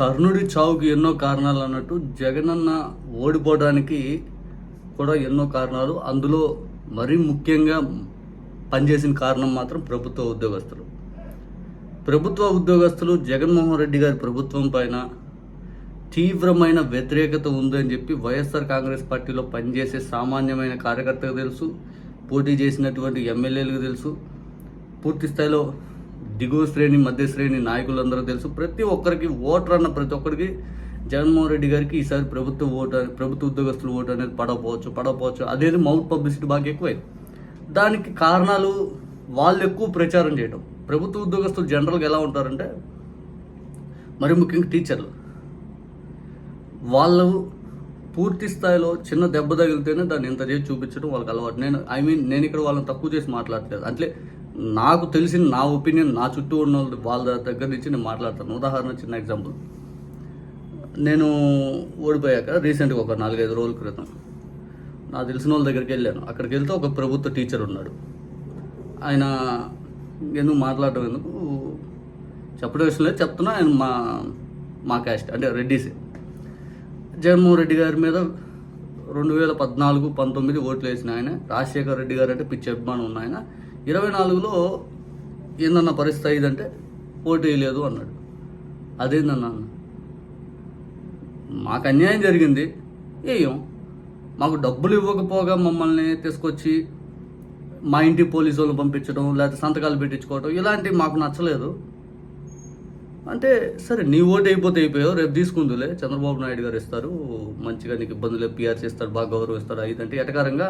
కర్ణుడి చావుకి ఎన్నో కారణాలు అన్నట్టు జగనన్న ఓడిపోవడానికి కూడా ఎన్నో కారణాలు. అందులో మరీ ముఖ్యంగా పనిచేసిన కారణం మాత్రం ప్రభుత్వ ఉద్యోగస్తులు. ప్రభుత్వ ఉద్యోగస్తులు జగన్మోహన్ రెడ్డి గారి ప్రభుత్వం పైన తీవ్రమైన వ్యతిరేకత ఉందని చెప్పి వైఎస్ఆర్ కాంగ్రెస్ పార్టీలో పనిచేసే సామాన్యమైన కార్యకర్తకు తెలుసు పోటీ చేసినటువంటి ఎమ్మెల్యేలకు తెలుసు. పూర్తి స్థాయిలో దిగువ శ్రేణి మధ్య శ్రేణి నాయకులందరూ తెలుసు. ప్రతి ఒక్కరికి ఓటర్ అన్న ప్రతి ఒక్కరికి జగన్మోహన్ రెడ్డి గారికి ఈసారి ప్రభుత్వ ఓటు ప్రభుత్వ ఉద్యోగస్తులు ఓటు అనేది పడకపోవచ్చు పడకపోవచ్చు. అదేది మౌత్ పబ్లిసిటీ బాగా ఎక్కువైంది. దానికి కారణాలు వాళ్ళు ఎక్కువ ప్రచారం చేయడం ప్రభుత్వ ఉద్యోగస్తులు జనరల్గా ఎలా ఉంటారంటే మరి ముఖ్యంగా టీచర్లు. వాళ్ళు పూర్తి స్థాయిలో చిన్న దెబ్బ తగిలితేనే దాన్ని ఇంత చేసి చూపించడం వాళ్ళకి అలవాటు. నేను ఐ మీన్ నేను ఇక్కడ వాళ్ళని తక్కువ చేసి మాట్లాడలేదు అంటే నాకు తెలిసిన నా ఒపీనియన్ నా చుట్టూ ఉన్న వాళ్ళ దగ్గర నుంచి నేను మాట్లాడతాను. ఉదాహరణ చిన్న ఎగ్జాంపుల్ నేను ఓడిపోయాక రీసెంట్గా ఒక నాలుగైదు రోజుల క్రితం నాకు తెలిసిన వాళ్ళ దగ్గరికి వెళ్ళాను. అక్కడికి వెళ్తే ఒక ప్రభుత్వ టీచర్ ఉన్నాడు. ఆయన ఎందుకు మాట్లాడటం ఎందుకు? చెప్పడం విషయం లేదు. చెప్తున్నా ఆయన మా మా క్యాస్ట్ అంటే రెడ్డిసే. జగన్మోహన్ రెడ్డి గారి మీద రెండు వేల పద్నాలుగు పంతొమ్మిది ఓట్లు వేసిన ఆయన రాజశేఖర్ రెడ్డి గారు అంటే పిచ్చి అభిమానం ఉన్న ఆయన ఇరవై నాలుగులో ఏందన్న పరిస్థితి ఇదంటే పోటీ వేయలేదు అన్నాడు. అదేందన్న అన్న? మాకు అన్యాయం జరిగింది. ఏం మాకు డబ్బులు ఇవ్వకపోగా మమ్మల్ని తీసుకొచ్చి మా ఇంటి పోలీసు వాళ్ళు పంపించడం లేకపోతే సంతకాలు పెట్టించుకోవడం ఇలాంటివి మాకు నచ్చలేదు. అంటే సరే నీ ఓటు అయిపోతే అయిపోయావు రేపు తీసుకుందులే. చంద్రబాబు నాయుడు గారు ఇస్తారు మంచిగా నీకు ఇబ్బందులు పిఆర్సీ ఇస్తాడు బాగా గౌరవిస్తాడు ఇదంటే ఎటకారంగా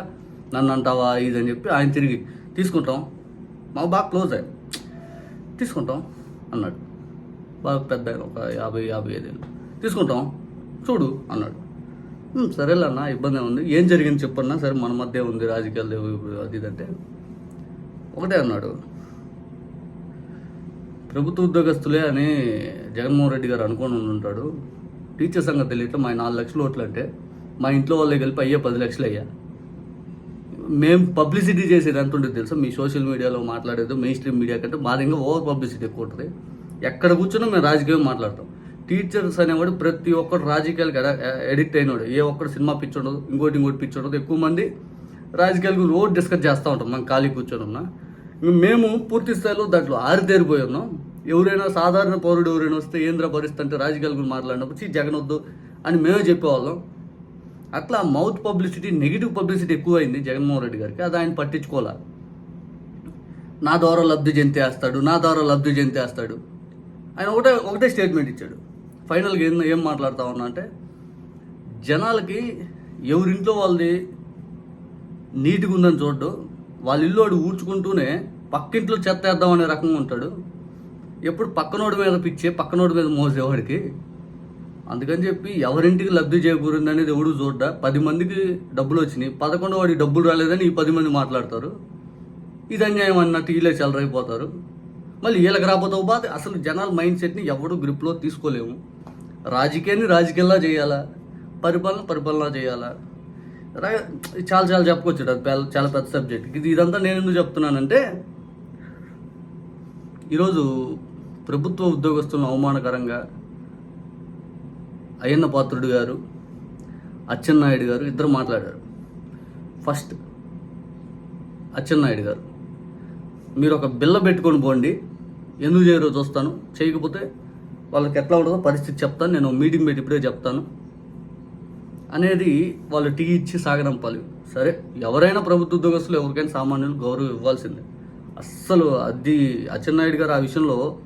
నన్ను అంటావా ఇదని చెప్పి ఆయన తిరిగి తీసుకుంటాం. మాకు బాగా క్లోజ్ అయ్యి తీసుకుంటాం అన్నాడు. బాగా పెద్ద ఒక యాభై యాభై ఐదేళ్ళు తీసుకుంటాం. చూడు అన్నాడు. సరేలే అన్న ఇబ్బంది ఉంది? ఏం జరిగింది చెప్పన్నా? సరే మన మధ్య ఉంది రాజకీయాలు అది ఇదంటే ఒకటే అన్నాడు. ప్రభుత్వ ఉద్యోగస్తులే అని జగన్మోహన్ రెడ్డి గారు అనుకుని ఉంటాడు. టీచర్ సంగతి తెలియట్లే మా నాలుగు లక్షలు ఓట్లు అంటే మా ఇంట్లో వాళ్ళే కలిపి అయ్యే పది లక్షలు అయ్యా. మేము పబ్లిసిటీ చేసేది ఎంత ఉంటుంది తెలుసా? మీ సోషల్ మీడియాలో మాట్లాడేది మెయిన్ స్ట్రీమ్ మీడియా కంటే మాది ఇంకా ఓవర్ పబ్లిసిటీ ఎక్కువ ఉంటుంది. ఎక్కడ కూర్చున్నా మేము రాజకీయం మాట్లాడతాం. టీచర్స్ అనేవాడు ప్రతి ఒక్కరు రాజకీయాలకు ఎడిక్ట్ అయినవాడు ఏ ఒక్కడు సినిమా పిచ్చి ఉండదు ఇంకోటి ఇంకోటి పిచ్చి ఉండదు ఎక్కువ మంది రాజకీయాల గురించి రోజు డిస్కస్ చేస్తూ ఉంటాం మనం ఖాళీ కూర్చొని ఉన్నా మేము పూర్తి స్థాయిలో దాంట్లో ఆరితేరిపోయి ఉన్నాం. ఎవరైనా సాధారణ పౌరుడు ఎవరైనా వస్తే ఏంద్ర పరిస్థితి అంటే రాజకీయాల గురించి మాట్లాడినప్పుడు "చీ, జగన్ వద్దు అని మేమే చెప్పేవాళ్ళం. అట్లా మౌత్ పబ్లిసిటీ నెగిటివ్ పబ్లిసిటీ ఎక్కువైంది జగన్మోహన్ రెడ్డి గారికి. అది ఆయన పట్టించుకోలే. నా ద్వారా లబ్ధి చెంతేస్తాడు నా ద్వారా లబ్ధి చెంతేస్తాడు ఆయన ఒకటే ఒకటే స్టేట్మెంట్ ఇచ్చాడు. ఫైనల్గా ఏం ఏం మాట్లాడుతా ఉన్నా అంటే జనాలకి ఎవరింట్లో వాళ్ళది నీట్గా ఉందని చూడ్డు వాళ్ళ ఇల్లు వాడు ఊడ్చుకుంటూనే పక్కింట్లో చెత్త వేద్దాం అనే రకంగా ఉంటాడు. ఎప్పుడు పక్కనోడి మీద పిచ్చే పక్కనోడి మీద మోసేవాడికి అందుకని చెప్పి ఎవరింటికి లబ్ధి చేకూరింది అనేది ఎవడు చూడ్డా. పది మందికి డబ్బులు వచ్చినాయి పదకొండు వాడికి డబ్బులు రాలేదని ఈ పది మంది మాట్లాడతారు. ఇది అన్యాయం అన్నట్టు వీళ్ళే చెలరైపోతారు మళ్ళీ వీళ్ళకి రాబోతావు బాధ. అసలు జనాల మైండ్ సెట్ని ఎవడు గ్రిప్లో తీసుకోలేము. రాజకీయాన్ని రాజకీయాల్లా చేయాలా? పరిపాలన పరిపాలన చేయాలా? రా- చాలా చాలా చెప్పుకోవచ్చు అది చాలా పెద్ద సబ్జెక్ట్. ఇది ఇదంతా నేను ఎందుకు చెప్తున్నానంటే ఈరోజు ప్రభుత్వ ఉద్యోగస్తులను అవమానకరంగా అయ్యన్న పాత్రుడు గారు అచ్చెన్నాయుడు గారు ఇద్దరు మాట్లాడారు. ఫస్ట్ అచ్చెన్నాయుడు గారు మీరు ఒక బిల్ల పెట్టుకొని పోండి. ఎందుకు చేయరో చూస్తాను. చేయకపోతే వాళ్ళకి ఎట్లా ఉంటుందో పరిస్థితి చెప్తాను. నేను మీటింగ్ పెట్టి ఇప్పుడే చెప్తాను. అనేది వాళ్ళు టీ ఇచ్చి సాగనంపాలి సరే ఎవరైనా ప్రభుత్వ ఉద్యోగస్తులు ఎవరికైనా సామాన్యులు గౌరవం ఇవ్వాల్సిందే. అస్సలు అది అచ్చెన్నాయుడు గారు ఆ విషయంలో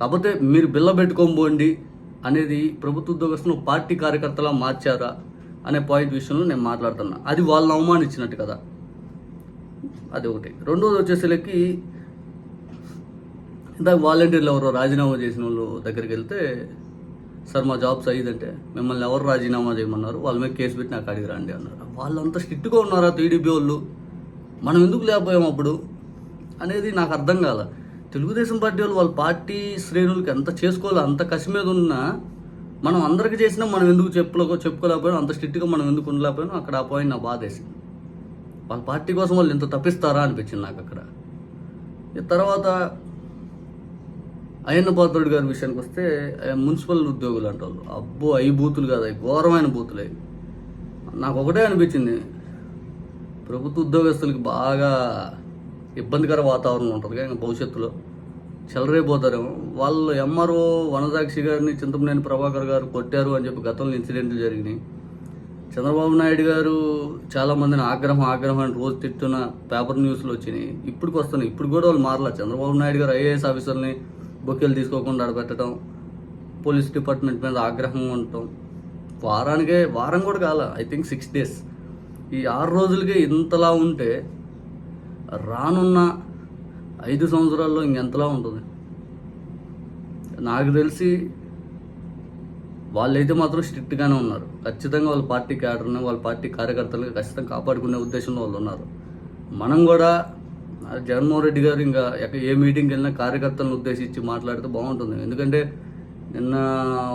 కాకపోతే మీరు బిల్ల పెట్టుకొని పోండి. అనేది ప్రభుత్వ ఉద్యోగస్తులు పార్టీ కార్యకర్తలా మార్చారా అనే పాయింట్ విషయంలో నేను మాట్లాడుతున్నా. అది వాళ్ళని అవమానించినట్టు కదా. అది ఒకటి. రెండోది వచ్చేసరికి ఇందాక వాలంటీర్లు ఎవరో రాజీనామా చేసిన వాళ్ళు దగ్గరికి వెళ్తే సార్ మా జాబ్స్ అయ్యిందంటే మిమ్మల్ని ఎవరు రాజీనామా చేయమన్నారు? వాళ్ళ మీద కేసు పెట్టి నాకు అడిగి రండి అన్నారు. వాళ్ళంతా స్ట్రిక్ట్గా ఉన్నారా టీడీపీ వాళ్ళు? మనం ఎందుకు లేకపోయాం అప్పుడు? అనేది నాకు అర్థం కాల. తెలుగుదేశం పార్టీ వాళ్ళు వాళ్ళ పార్టీ శ్రేణులకి ఎంత చేసుకోవాలో అంత కసి మీద ఉన్నా మనం అందరికి చేసినా మనం ఎందుకు చెప్పుకో చెప్పుకోలేకపోయినా అంత స్ట్రిక్ట్గా మనం ఎందుకు ఉండలేకపోయినా అక్కడ ఆ పాయింట్ నా బాధేసి వాళ్ళ పార్టీ కోసం వాళ్ళు ఎంత తప్పిస్తారా అనిపించింది నాకు అక్కడ. ఈ తర్వాత అయ్యన్న పాత్రుడు గారి విషయానికి వస్తే మున్సిపల్ ఉద్యోగులు అంటారు అబ్బో అవి బూతులు కాదు అవి ఘోరమైన బూతులు. అవి నాకు ఒకటే అనిపించింది ప్రభుత్వ ఉద్యోగస్తులకి బాగా ఇబ్బందికర వాతావరణం ఉంటుంది కానీ భవిష్యత్తులో. చెలరైపోతారేమో వాళ్ళు ఎంఆర్ఓ వనసాక్షి గారిని చింతమనేని ప్రభాకర్ గారు కొట్టారు అని చెప్పి గతంలో ఇన్సిడెంట్లు జరిగినాయి. చంద్రబాబు నాయుడు గారు చాలా మందిని ఆగ్రహం ఆగ్రహం అని రోజు తిట్టున పేపర్ న్యూస్లు వచ్చినాయి. ఇప్పటికి వస్తున్నాయి. ఇప్పుడు కూడా వాళ్ళు మారలా. చంద్రబాబు నాయుడు గారు ఐఏఎస్ ఆఫీసర్ని బొక్కెలు తీసుకోకుండా ఆడబెట్టడం పోలీస్ డిపార్ట్మెంట్ మీద ఆగ్రహం ఉండటం. వారానికే వారం కూడా కాల ఐ థింక్ సిక్స్ డేస్. ఈ ఆరు రోజులకే ఇంతలా ఉంటే రానున్న ఐదు సంవత్సరాల్లో ఇంకెంతలా ఉంటుంది? నాకు తెలిసి వాళ్ళైతే మాత్రం స్ట్రిక్ట్గానే ఉన్నారు. ఖచ్చితంగా వాళ్ళ పార్టీ క్యాడర్ని వాళ్ళ పార్టీ కార్యకర్తలను ఖచ్చితంగా కాపాడుకునే ఉద్దేశంలో వాళ్ళు ఉన్నారు. మనం కూడా జగన్మోహన్ రెడ్డి గారు ఇంకా ఎక్కడ ఏ మీటింగ్కి వెళ్ళినా కార్యకర్తలను ఉద్దేశించి మాట్లాడితే బాగుంటుంది. ఎందుకంటే నిన్న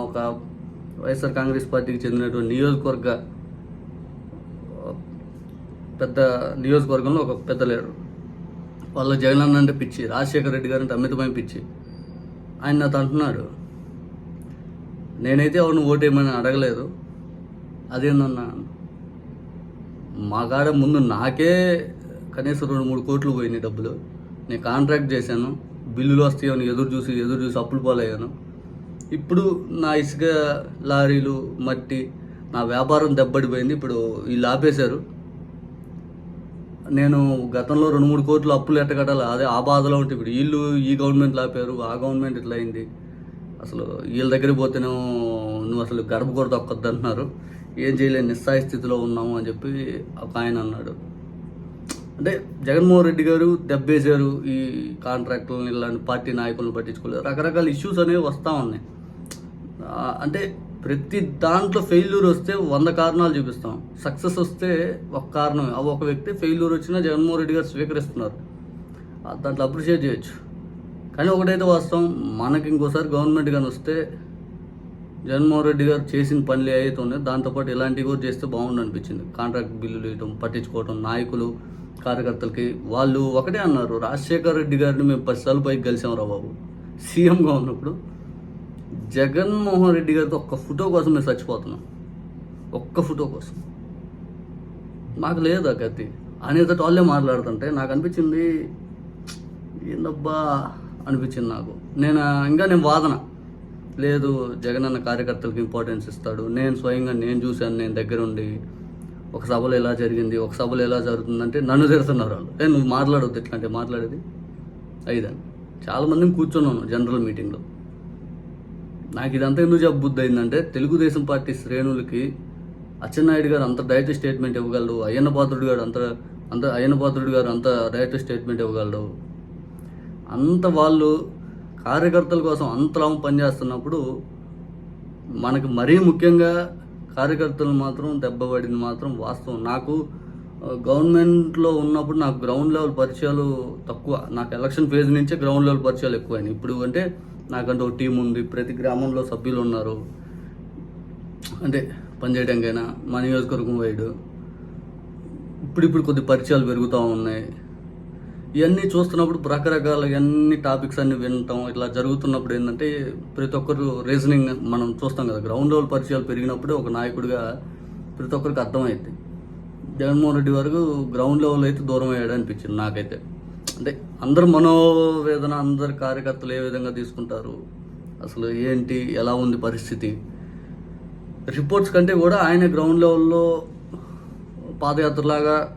ఒక వైఎస్ఆర్ కాంగ్రెస్ పార్టీకి చెందినటువంటి నియోజకవర్గ పెద్ద నియోజకవర్గంలో ఒక పెద్ద లేడు వాళ్ళ జగన్ అన్న అంటే పిచ్చి రాజశేఖర రెడ్డి గారు అంటే అమితమైన పిచ్చి. ఆయన నాతో అంటున్నాడు నేనైతే అవును ఓటేయమని అడగలేదు. అదేందన్నా మా కాడ ముందు నాకే కనీసం రెండు మూడు కోట్లు పోయినాయి డబ్బులు. నేను కాంట్రాక్ట్ చేశాను బిల్లులు వస్తాయని ఎదురు చూసి ఎదురు చూసి అప్పులు పాలయ్యాను. ఇప్పుడు నా ఇసుక లారీలు మట్టి నా వ్యాపారం దెబ్బడిపోయింది. ఇప్పుడు వీళ్ళు ఆపేశారు. నేను గతంలో రెండు మూడు కోట్లు అప్పులు ఎట్టగట్టాలి. అదే ఆ బాధలో ఉంటే ఇప్పుడు వీళ్ళు ఈ గవర్నమెంట్ లాపారు ఆ గవర్నమెంట్ ఇట్లా అయింది. అసలు వీళ్ళ దగ్గర పోతేనేమో నువ్వు అసలు గర్భ కూడా తొక్కొద్దు అంటున్నారు ఏం చేయలేని నిస్సాయ స్థితిలో ఉన్నాము అని చెప్పి ఒక ఆయన అన్నాడు. అంటే జగన్మోహన్ రెడ్డి గారు దెబ్బేశారు ఈ కాంట్రాక్టులను ఇలాంటి పార్టీ నాయకులను పట్టించుకోలేదు. రకరకాల ఇష్యూస్ అనేవి వస్తూ ఉన్నాయి. అంటే ప్రతి దాంట్లో ఫెయిల్యూర్ వస్తే వంద కారణాలు చూపిస్తాం. సక్సెస్ వస్తే ఒక కారణం అవి ఒక వ్యక్తి ఫెయిల్యూర్ వచ్చినా జగన్మోహన్ రెడ్డి గారు స్వీకరిస్తున్నారు. దాంట్లో అప్రిషియేట్ చేయొచ్చు. కానీ ఒకటైతే వాస్తవం మనకి ఇంకోసారి గవర్నమెంట్ కానీ వస్తే జగన్మోహన్ రెడ్డి గారు చేసిన పనులు ఏవైతే ఉన్నాయో దాంతోపాటు ఇలాంటివి కూడా చేస్తే బాగుండు అనిపించింది. కాంట్రాక్ట్ బిల్లులు ఇవ్వడం పట్టించుకోవడం నాయకులు కార్యకర్తలకి వాళ్ళు ఒకటే అన్నారు రాజశేఖర్ రెడ్డి గారిని మేము పది సార్లు పైకి కలిసాం రా బాబు. సీఎంగా ఉన్నప్పుడు జగన్మోహన్ రెడ్డి గారితో ఒక్క ఫోటో కోసం మేము చచ్చిపోతున్నాం. ఒక్క ఫోటో కోసం. నాకు లేదు ఆ గతి. అనేదో వాళ్ళే మాట్లాడుతుంటే నాకు అనిపించింది ఏందబ్బా అనిపించింది నాకు. నేను ఇంకా నేను వాదన. లేదు జగన్ అన్న కార్యకర్తలకు ఇంపార్టెన్స్ ఇస్తాడు. నేను స్వయంగా నేను చూశాను నేను దగ్గర ఉండి ఒక సభలో ఎలా జరిగింది ఒక సభలో ఎలా జరుగుతుందంటే నన్ను తిడుతున్నారు వాళ్ళు. ఏ నువ్వు మాట్లాడొద్దు ఇట్లా అంటే మాట్లాడేది. అయిదని చాలా మందిని కూర్చున్నాను జనరల్ మీటింగ్లో. నాకు ఇదంతా ఎందుకు జబ్బుద్ది అయిందంటే తెలుగుదేశం పార్టీ శ్రేణులకి అచ్చెన్నాయుడు గారు అంత డైరెక్ట్ స్టేట్మెంట్ ఇవ్వగలడు అయ్యన్న పాత్రుడు గారు అంత అంత అయ్యన్న పాత్రుడు గారు అంత డైరెక్ట్ స్టేట్మెంట్ ఇవ్వగలడు. అంత వాళ్ళు కార్యకర్తల కోసం అంతలా పనిచేస్తున్నప్పుడు మనకు మరీ ముఖ్యంగా కార్యకర్తలు మాత్రం దెబ్బపడింది మాత్రం వాస్తవం. నాకు గవర్నమెంట్లో ఉన్నప్పుడు నాకు గ్రౌండ్ లెవెల్ పరిచయాలు తక్కువ. నాకు ఎలక్షన్ ఫేజ్ నుంచే గ్రౌండ్ లెవెల్ పరిచయాలు ఎక్కువైనాయి. ఇప్పుడు అంటే నాకంటూ ఒక టీం ఉంది. ప్రతి గ్రామంలో సభ్యులు ఉన్నారు. అంటే పనిచేయడానికైనా మా నియోజకవర్గం వైడ్ ఇప్పుడిప్పుడు కొద్ది పరిచయాలు పెరుగుతూ ఉన్నాయి. ఇవన్నీ చూస్తున్నప్పుడు రకరకాల అన్ని టాపిక్స్ అన్ని వినటం ఇట్లా జరుగుతున్నప్పుడు ఏంటంటే ప్రతి ఒక్కరు రీజనింగ్ మనం చూస్తాం కదా గ్రౌండ్ లెవెల్ పరిచయాలు పెరిగినప్పుడే ఒక నాయకుడిగా ప్రతి ఒక్కరికి అర్థమైంది జగన్మోహన్ రెడ్డి వరకు గ్రౌండ్ లెవెల్ అయితే దూరం అయ్యాడు అనిపించింది నాకైతే. అంటే అందరు మనోవేదన అందరు కార్యకర్తలు ఏ విధంగా తీసుకుంటారు? అసలు ఏంటి? ఎలా ఉంది పరిస్థితి? రిపోర్ట్స్ కంటే కూడా ఆయన గ్రౌండ్ లెవెల్లో పాదయాత్రలాగా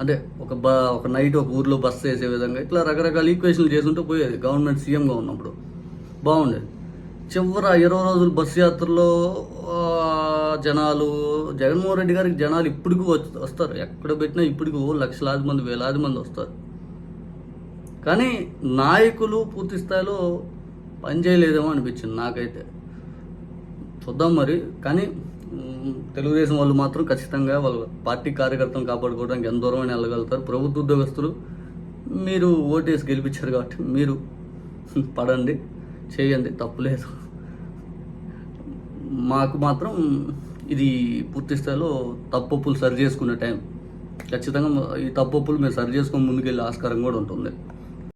అంటే ఒక బ ఒక నైట్ ఒక ఊర్లో బస్ వేసే విధంగా ఇట్లా రకరకాల ఈక్వేషన్లు చేసుకుంటూ పోయేది. గవర్నమెంట్ సీఎంగా ఉన్నప్పుడు. బాగుండేది. చివర ఇరవై రోజులు బస్సు యాత్రలో జనాలు జగన్మోహన్ రెడ్డి గారికి జనాలు ఇప్పటికీ వచ్చి- వస్తారు. ఎక్కడ పెట్టినా ఇప్పటికీ ఓ లక్షలాది మంది వేలాది మంది వస్తారు. కానీ నాయకులు పూర్తి స్థాయిలో పనిచేయలేదేమో అనిపించింది నాకైతే. చూద్దాం మరి. కానీ తెలుగుదేశం వాళ్ళు మాత్రం ఖచ్చితంగా వాళ్ళ పార్టీ కార్యకర్తలను కాపాడుకోవడానికి ఎంత దూరం అని వెళ్ళగలుగుతారు. ప్రభుత్వ ఉద్యోగస్తులు మీరు ఓటేసి గెలిపించారు కాబట్టి మీరు పడండి చేయండి తప్పులేదు మాకు మాత్రం ఇది పూర్తి స్థాయిలో తప్పప్పులు సరి చేసుకునే టైం. ఖచ్చితంగా ఈ తప్పప్పులు మేము సరి చేసుకొని ముందుకెళ్ళే ఆస్కారం కూడా ఉంటుంది.